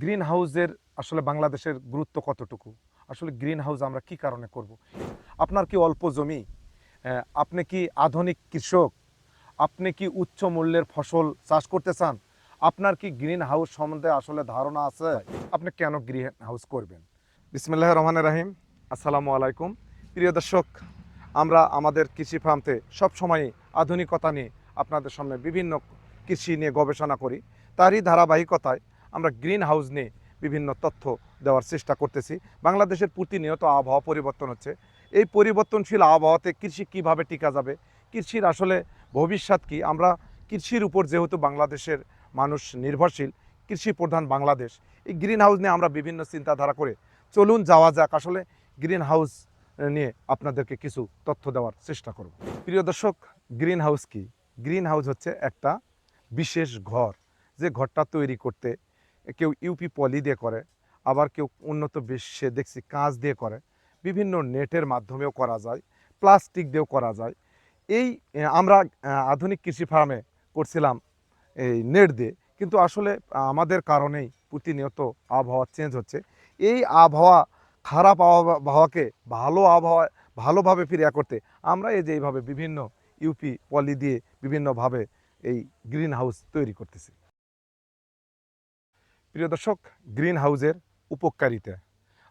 Green হাউসের আসলে বাংলাদেশের গুরুত্ব কতটুকু? আসলে গ্রিন হাউস আমরা কি কারণে করব। আপনার কি অল্প জমি? আপনি কি আধুনিক কৃষক? আপনি কি উচ্চ মূল্যের ফসল চাষ করতে চান? আপনার কি গ্রিন হাউস সম্বন্ধে আসলে ধারণা আছে? আপনি কেন গ্রিন হাউস করবেন? বিসমিল্লাহ রহমান রাহিম। আসসালামু আলাইকুম। প্রিয় দর্শক, আমরা আমাদের কৃষি ফার্মতে সবসময় আধুনিকতা নিয়ে আপনাদের সামনে বিভিন্ন কৃষি নিয়ে গবেষণা করি। তারই ধারাবাহিকতায় আমরা গ্রিন হাউস নিয়ে বিভিন্ন তথ্য দেওয়ার চেষ্টা করতেছি। বাংলাদেশের প্রতিনিয়ত আবহাওয়া পরিবর্তন হচ্ছে। এই পরিবর্তনশীল আবহাওয়াতে কৃষি কীভাবে টিকা যাবে? কৃষির আসলে ভবিষ্যৎ কি? আমরা কৃষির উপর যেহেতু বাংলাদেশের মানুষ নির্ভরশীল, কৃষি প্রধান বাংলাদেশ, এই গ্রিন হাউস নিয়ে আমরা বিভিন্ন চিন্তাধারা করে চলুন যাওয়া যাক। আসলে গ্রিন হাউস নিয়ে আপনাদেরকে কিছু তথ্য দেওয়ার চেষ্টা করব। প্রিয় দর্শক গ্রিন হাউস কি? গ্রিন হাউস হচ্ছে একটা বিশেষ ঘর। যে ঘরটা তৈরি করতে কেউ ইউপি পলি দিয়ে করে, আবার কেউ উন্নত বিশ্বে দেখছি কাঁচ দিয়ে করে, বিভিন্ন নেটের মাধ্যমেও করা যায়, প্লাস্টিক দিয়েও করা যায়। এই আমরা আধুনিক কৃষি ফার্মে করছিলাম এই নেট দিয়ে, কিন্তু আসলে আমাদের কারণেই প্রতিনিয়ত আবহাওয়া চেঞ্জ হচ্ছে। এই আবহাওয়া খারাপ আবহাওয়াকে ভালো আবহাওয়া, ভালোভাবে ফিরিয়ে করতে আমরা এই যে এইভাবে বিভিন্ন ইউপি পলি দিয়ে বিভিন্নভাবে এই গ্রিন হাউস তৈরি করতেছি। প্রিয় দর্শক গ্রিন হাউসের উপকারিতা।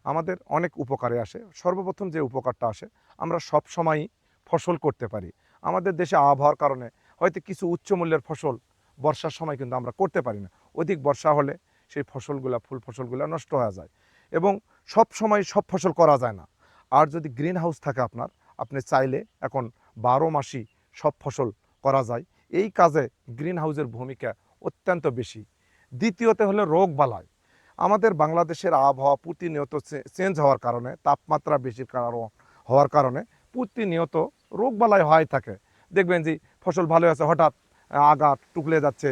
আমাদের অনেক উপকারে আসে। সর্বপ্রথম যে উপকারটা আসে, আমরা সব সময়ই ফসল করতে পারি। আমাদের দেশে আবহাওয়ার কারণে হয়তো কিছু উচ্চ মূল্যের ফসল বর্ষার সময় কিন্তু আমরা করতে পারি না। অধিক বর্ষা হলে সেই ফসলগুলা, ফুল ফসলগুলো নষ্ট হয়ে যায় এবং সব সময় সব ফসল করা যায় না। আর যদি গ্রিন হাউস থাকে আপনার, আপনি চাইলে এখন বারো মাসই সব ফসল করা যায়। এই কাজে গ্রিন হাউসের ভূমিকা অত্যন্ত বেশি। দ্বিতীয়ত হলো রোগ বালাই। আমাদের বাংলাদেশের আবহাওয়া প্রতিনিয়ত চেঞ্জ হওয়ার কারণে, তাপমাত্রা বেশির কারণ, হওয়ার কারণে প্রতিনিয়ত রোগ বালাই হয় থাকে। দেখবেন যে ফসল ভালো আছে, হঠাৎ আগা টুকলে যাচ্ছে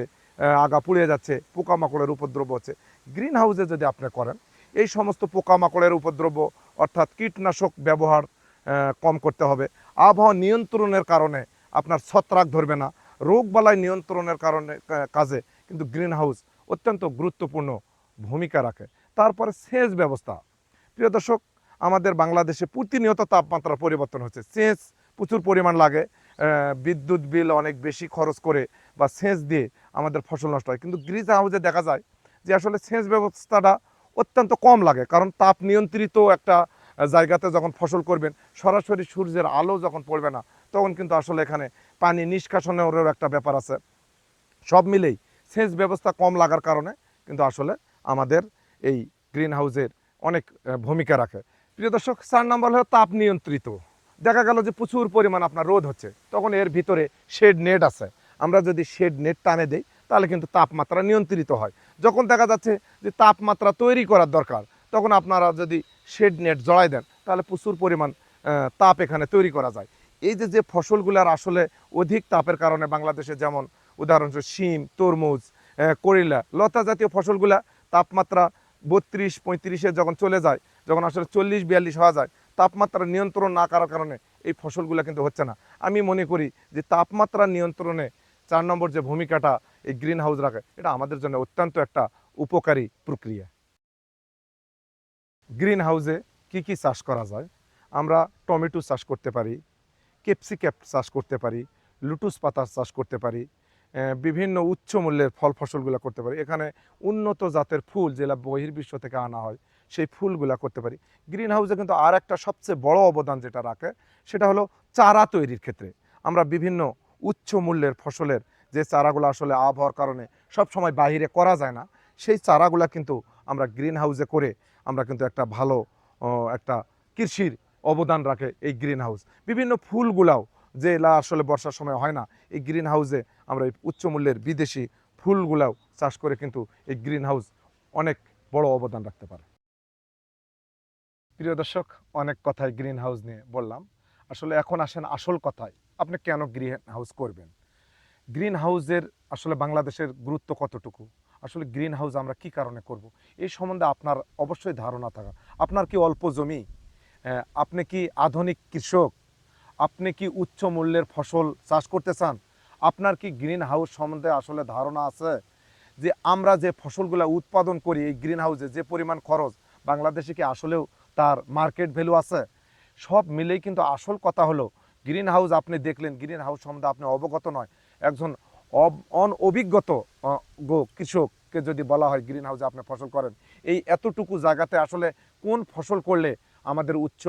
আগা পুড়ে যাচ্ছে, পোকামাকড়ের উপদ্রব হচ্ছে। গ্রিন হাউসে যদি আপনি করেন, এই সমস্ত পোকামাকড়ের উপদ্রব, অর্থাৎ কীটনাশক ব্যবহার কম করতে হবে। আবহাওয়া নিয়ন্ত্রণের কারণে আপনার ছত্রাক ধরবে না। রোগবালাই নিয়ন্ত্রণের কারণে কাজে। কিন্তু গ্রিন হাউস অত্যন্ত গুরুত্বপূর্ণ ভূমিকা রাখে। তারপরে সেচ ব্যবস্থা। প্রিয় দর্শক, আমাদের বাংলাদেশে প্রতিনিয়ত তাপমাত্রা পরিবর্তন হচ্ছে। সেচ প্রচুর পরিমাণ লাগে। বিদ্যুৎ বিল অনেক বেশি খরচ করে বা সেচ দিয়ে আমাদের ফসল নষ্ট হয়। কিন্তু গ্রিন হাউসে দেখা যায় যে আসলে সেচ ব্যবস্থাটা অত্যন্ত কম লাগে। কারণ তাপ নিয়ন্ত্রিত একটা জায়গাতে যখন ফসল করবেন, সরাসরি সূর্যের আলো যখন পড়বে না, তখন কিন্তু আসলে এখানে পানি নিষ্কাশনেরও একটা ব্যাপার আছে। সব মিলেই সেচ ব্যবস্থা কম লাগার কারণে কিন্তু আসলে আমাদের এই গ্রিন হাউসের অনেক ভূমিকা রাখে। প্রিয় দর্শক, চার নম্বর হলো তাপ নিয়ন্ত্রিত। দেখা গেল যে প্রচুর পরিমাণ আপনার রোদ হচ্ছে, তখন এর ভিতরে শেড নেট আছে। আমরা যদি শেড নেট টানে দেই, তাহলে কিন্তু তাপমাত্রা নিয়ন্ত্রিত হয়। যখন দেখা যাচ্ছে যে তাপমাত্রা তৈরি করার দরকার, তখন আপনারা যদি শেড নেট জড়াই দেন, তাহলে প্রচুর পরিমাণ তাপ এখানে তৈরি করা যায়। এই যে যে ফসলগুলার আসলে অধিক তাপের কারণে বাংলাদেশে যেমন উদাহরণস্বরূপ শিম, তরমুজ করিলা, লতা জাতীয় ফসলগুলা তাপমাত্রা বত্রিশ, পঁয়ত্রিশে যখন চলে যায়, যখন আসলে চল্লিশ, বিয়াল্লিশ হওয়া যায়, তাপমাত্রা নিয়ন্ত্রণ না করার কারণে এই ফসলগুলো কিন্তু হচ্ছে না। আমি মনে করি যে তাপমাত্রা নিয়ন্ত্রণে চার নম্বর যে ভূমিকাটা এই গ্রিন হাউস রাখে, এটা আমাদের জন্য অত্যন্ত একটা উপকারী প্রক্রিয়া। গ্রিন হাউসে কি কি চাষ করা যায়? আমরা টমেটো চাষ করতে পারি ক্যাপসিক্যাপ চাষ করতে পারি, লুটুস পাতা চাষ করতে পারি বিভিন্ন উচ্চ মূল্যের ফল ফসলগুলো করতে পারি। এখানে উন্নত জাতের ফুল যেটা বহির্বিশ্ব থেকে আনা হয়, সেই ফুলগুলা করতে পারি। গ্রিন হাউসে কিন্তু আর একটা সবচেয়ে বড় অবদান যেটা রাখে, সেটা হলো চারা তৈরির ক্ষেত্রে। আমরা বিভিন্ন উচ্চ মূল্যের ফসলের যে চারাগুলো আসলে আবহাওয়ার কারণে সব সময় বাইরে করা যায় না, সেই চারাগুলা কিন্তু আমরা গ্রিন হাউসে করে আমরা কিন্তু একটা ভালো একটা কৃষির অবদান রাখে এই গ্রিন হাউস বিভিন্ন ফুলগুলাও যে এলা আসলে বর্ষার সময় হয় না, এই গ্রিন হাউসে আমরা এই উচ্চ মূল্যের বিদেশি ফুলগুলাও চাষ করে কিন্তু এই গ্রিন হাউস অনেক বড় অবদান রাখতে পারে। প্রিয় দর্শক, অনেক কথাই গ্রিন হাউস নিয়ে বললাম। আসলে এখন আসেন আসল কথায়, আপনি কেন গ্রিন হাউস করবেন? গ্রিন হাউসের আসলে বাংলাদেশের গুরুত্ব কতটুকু? আসলে গ্রিন হাউস আমরা কি কারণে করব? এই সম্বন্ধে আপনার অবশ্যই ধারণা থাকা। আপনার কি অল্প জমি? আপনি কি আধুনিক কৃষক? আপনি কি উচ্চ মূল্যের ফসল চাষ করতে চান? আপনার কি গ্রিন হাউস সম্বন্ধে আসলে ধারণা আছে? যে আমরা যে ফসলগুলো উৎপাদন করি, এই গ্রিন হাউসে যে পরিমাণ খরচ, বাংলাদেশে কি আসলেও তার মার্কেট ভ্যালু আছে? সব মিলেই কিন্তু আসল কথা হলো গ্রিন হাউস আপনি দেখলেন গ্রিন হাউস সম্বন্ধে আপনি অবগত নয়। একজন গো, কৃষককে যদি বলা হয় গ্রিন হাউসে আপনি ফসল করেন, এই এতটুকু জায়গাতে আসলে কোন ফসল করলে আমাদের উচ্চ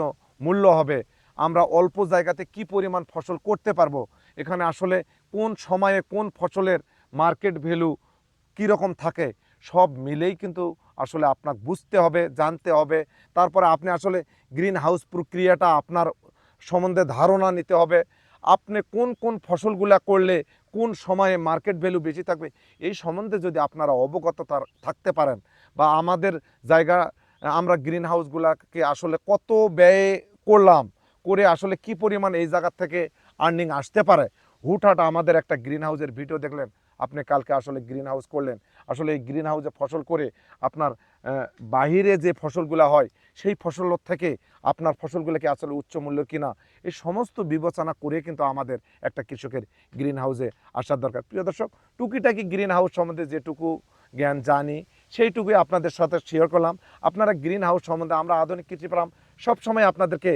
মূল্য হবে? আমরা অল্প জায়গাতে কি পরিমাণ ফসল করতে পারব? এখানে আসলে কোন সময়ে কোন ফসলের মার্কেট ভ্যালু কীরকম থাকে, সব মিলেই কিন্তু আসলে আপনাকে বুঝতে হবে, জানতে হবে। তারপরে আপনি আসলে গ্রিন হাউস প্রক্রিয়াটা আপনার সম্বন্ধে ধারণা নিতে হবে। আপনি কোন কোন ফসলগুলা করলে কোন সময়ে মার্কেট ভ্যালু বেশি থাকবে, এই সম্বন্ধে যদি আপনারা অবগত থাকতে পারেন বা আমাদের জায়গা, আমরা গ্রিন হাউসগুলাকে আসলে কত ব্যয় করলাম করে আসলে কি পরিমাণ এই জায়গার থেকে আর্নিং আসতে পারে? হুটহাট আমাদের একটা গ্রিন হাউসের ভিডিও দেখলেন। আপনি কালকে আসলে গ্রিন হাউস করলেন। আসলে এই গ্রিন হাউসে ফসল করে আপনার বাহিরে যে ফসলগুলো হয়, সেই ফসল থেকে আপনার ফসলগুলোকে আসলে উচ্চ মূল্য কিনা, এই সমস্ত বিবেচনা করে কিন্তু আমাদের একটা কৃষকের গ্রিন হাউসে আসার দরকার। প্রিয় দর্শক, টুকিটাকি গ্রিন হাউস সম্বন্ধে যেটুকু জ্ঞান জানি, সেইটুকুই আপনাদের সাথে শেয়ার করলাম। আপনারা গ্রিন হাউস সম্বন্ধে আমরা আধুনিক কৃষি ফার্ম সবসময় আপনাদেরকে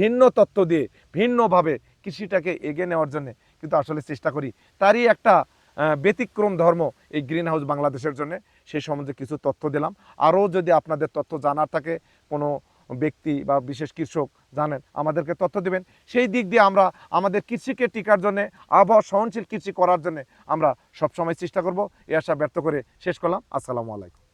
ভিন্ন তত্ত্ব দিয়ে, ভিন্নভাবে কৃষিটাকে এগিয়ে নেওয়ার জন্য কিন্তু আসলে চেষ্টা করি। তারই একটা ব্যতিক্রম ধর্ম এই গ্রিন হাউস বাংলাদেশের জন্য। সেই সম্বন্ধে কিছু তথ্য দিলাম। আরও যদি আপনাদের তথ্য জানার থাকে, কোনো ব্যক্তি বা বিশেষ কৃষক জানেন, আমাদেরকে তথ্য দেবেন। সেই দিক দিয়ে আমরা আমাদের কৃষিকে টিকার জন্য, আবহাওয়া সহনশীল কৃষি করার জন্য আমরা সবসময় চেষ্টা করব। এ আশা ব্যর্থ করে শেষ করলাম। আসসালামু আলাইকুম।